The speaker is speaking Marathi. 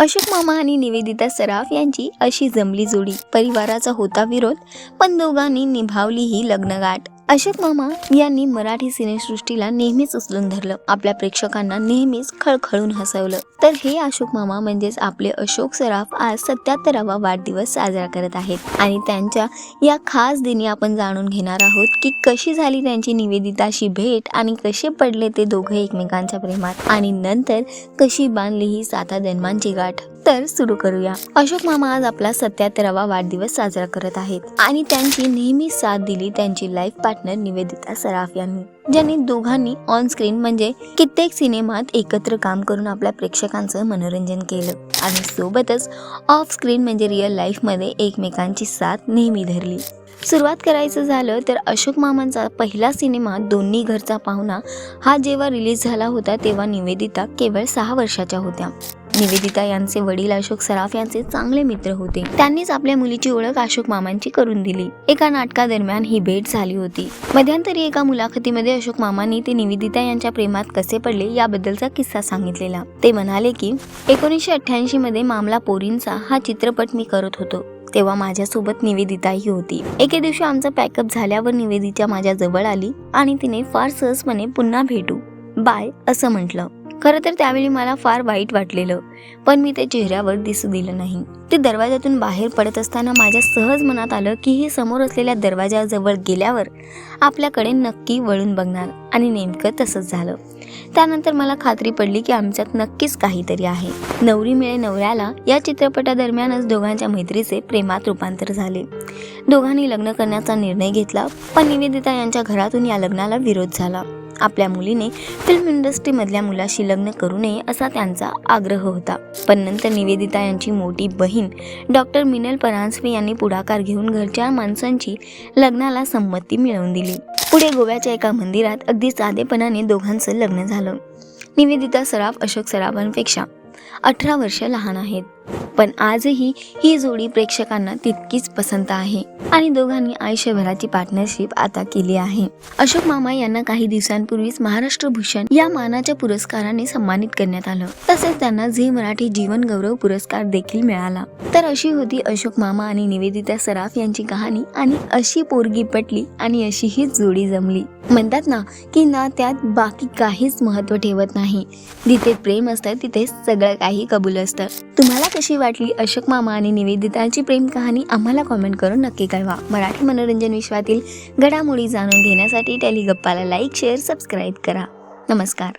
अशोक मामा आणि निवेदिता सराफ यांची अशी जमली जोडी. परिवाराचा होता विरोध पण दोघांनी निभावली ही लग्नगाठ. अशोक मामा यांनी मराठी सिनेसृष्टीला नेहमीच उचलून धरलं. आपल्या प्रेक्षकांना नेहमीच खळखळून हसवलं. तर हे अशोक मामा म्हणजेच आपले अशोक सराफ आज सत्याहत्तरावा वाढदिवस साजरा करत आहेत. आणि त्यांच्या या खास दिनी आपण जाणून घेणार आहोत की कशी झाली त्यांची निवेदिताशी भेट आणि कसे पडले ते दोघे एकमेकांच्या प्रेमात. आणि नंतर कशी बांधली ही साता जन्मांची गाठ. तर सुरू करूया. अशोक मामा आज आपला सत्याहत्तरावा वाढदिवस साजरा करत आहेत आणि त्यांची नेहमी साथ दिली त्यांची लाईफ पार्टनर निवेदिता सराफ यांनी ज्यांनी दोघांनी ऑन स्क्रीन म्हणजे कित्येक सिनेमात एकत्र काम करून आपल्या प्रेक्षकांचं मनोरंजन केलं. आणि सोबतच ऑफ स्क्रीन म्हणजे रिअल लाईफमध्ये एकमेकांची साथ नेहमी धरली. सुरुवात करायचं झालं तर अशोक मामांचा पहिला सिनेमा दोन्ही घरचा पाहुणा हा जेव्हा रिलीज झाला होता तेव्हा निवेदिता केवळ सहा वर्षाच्या होत्या. निवेदिता यांचे वडील अशोक सराफ यांचे चांगले मित्र होते. त्यांनीच आपल्या मुलीची ओळख अशोक मामांची करून दिली. एका नाटकादरम्यान ही भेट झाली होती. मध्यंतरी एका मुलाखतीमध्ये अशोक मामांनी ते निवेदिता यांच्या प्रेमात कसे पडले याबद्दलचा किस्सा सांगितलेला. ते म्हणाले की एकोणीसशे अठ्ठ्याऐंशी मध्ये मामला पोरींचा हा चित्रपट मी करत होतो. तेव्हा माझ्यासोबत निवेदिताही होती. एके दिवशी आमचं पॅकअप झाल्यावर निवेदिता माझ्या जवळ आली आणि तिने फार सहजपणे पुन्हा भेटू. बाय असं म्हटलं. खरं तर त्यावेळी मला फार वाईट वाटलेलं पण मी ते चेहऱ्यावर दिसू दिलं नाही. ते दरवाजातून बाहेर पडत असताना माझ्या सहज मनात आलं की हे समोर असलेल्या दरवाजाजवळ गेल्यावर आपल्याकडे नक्की वळून बघणार आणि नेमकं तसंच झालं. त्यानंतर मला खात्री पडली की आमच्यात नक्कीच काहीतरी आहे. नवरी मिळे नवऱ्याला या चित्रपटादरम्यानच दोघांच्या मैत्रीचे प्रेमात रूपांतर झाले. दोघांनी लग्न करण्याचा निर्णय घेतला पण निवेदिता यांच्या घरातून या लग्नाला विरोध झाला. आपल्या मुलीने फिल्म इंडस्ट्रीमधल्या मुलाशी लग्न करू नये असा त्यांचा आग्रह होता. पण नंतर निवेदिता यांची मोठी बहीण डॉक्टर मिनल परांजपे यांनी पुढाकार घेऊन घरच्या माणसांची लग्नाला संमती मिळवून दिली. पुढे गोव्याच्या एका मंदिरात अगदी साधेपणाने दोघांचं लग्न झालं. निवेदिता सराफ अशोक सराफांपेक्षा अठरा वर्ष लहान आहेत. पण आजही ही जोडी प्रेक्षकांना तितकीच पसंत आहे. आणि दोघांनी आयुष्यभराची पार्टनरशिप आता केली आहे. अशोक मामा यांना काही दिवसांपूर्वीच महाराष्ट्र भूषण या मानाच्या पुरस्काराने सन्मानित करण्यात आलं. तसेच त्यांना झी मराठी जीवन गौरव पुरस्कार देखील मिळाला. तर अशी होती अशोक मामा आणि निवेदिता सराफ यांची कहाणी आणि अशी पोरगी पटली आणि अशी ही जोडी जमली. म्हणतात ना की ना त्यात बाकी काहीच महत्त्व ठेवत नाही. जिथे प्रेम असतं तिथे सगळं काही कबूल असतं. तुम्हाला कशी वाटली अशोक मामा आणि निवेदिताची प्रेम कहाणी आम्हाला कॉमेंट करून नक्की कळवा. मराठी मनोरंजन विश्वातील घडामोडी जाणून घेण्यासाठी टेलिगप्पाला लाईक शेअर सबस्क्राईब करा. नमस्कार.